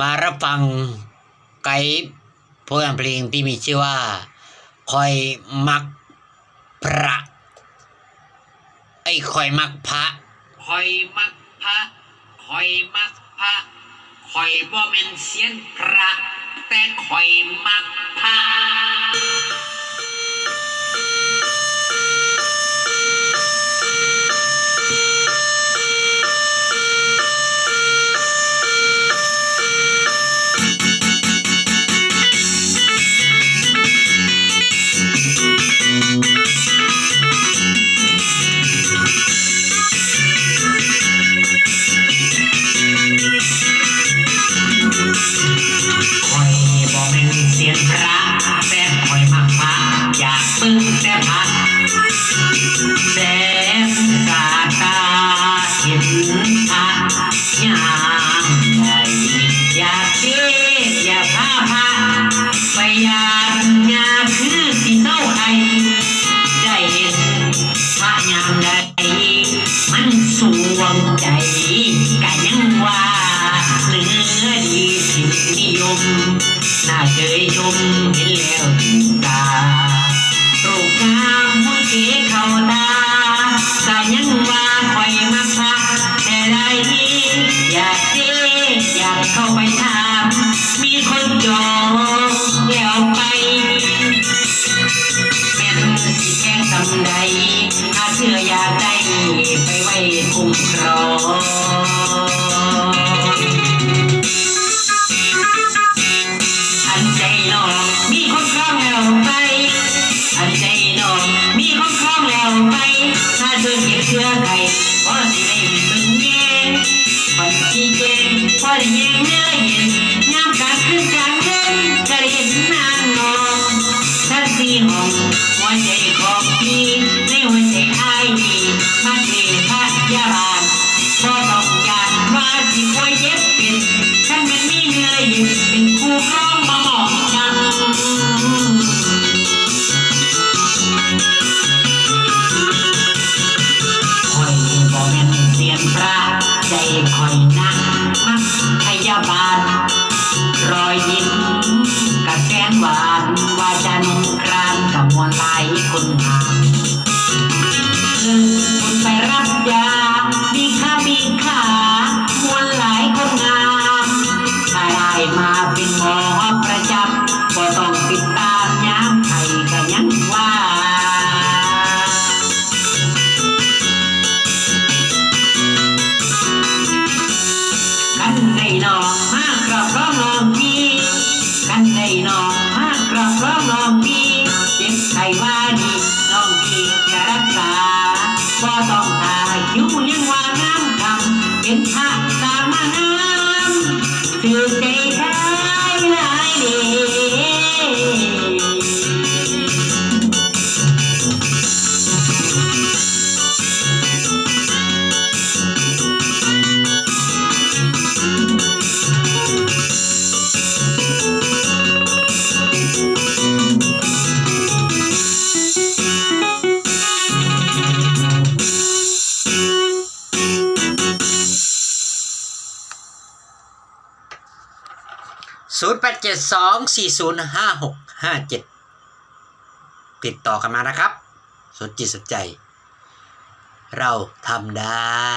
มารับฟังไกด์ผลงานเพลงที่มีชื่อว่า คอยมักพระไอ้คอยมักพระคอยมักพระคอยมักพระคอยบ่แม่นเสียนพระ แต่คอยมักพระ น่าเคยชมเห็นแล้วถึงตารูปงามหัวเก๋เข้าตาก็ยังว่าคอยมักพระแต่ได้อยากเจอยากเข้าไปถามมีคนจองแล้วไปแม่นสิแค่สำใดถ้าเชื่ออยากได้ไปไว้คุ้มครอง พอได้ย่งเนื้อเย็นยามกลาคืนกลางเดินก็ได้เห็นนางนอนทั้งสี่ห้องหัวใจ พยาบาล รอยยิ้มกับแสนหวานว่าจันครานกับมวลหลายคนหา เจ็บไข้ว่าดีน้องพี่จะรักษาก็ต้องตาอยู่ยังว่างามคำเป็นพระตามงามคือใจ 0 8 7 2 4 0 5 6 5 7 ติดต่อกันมานะครับ สนจิตสนใจ เราทำได้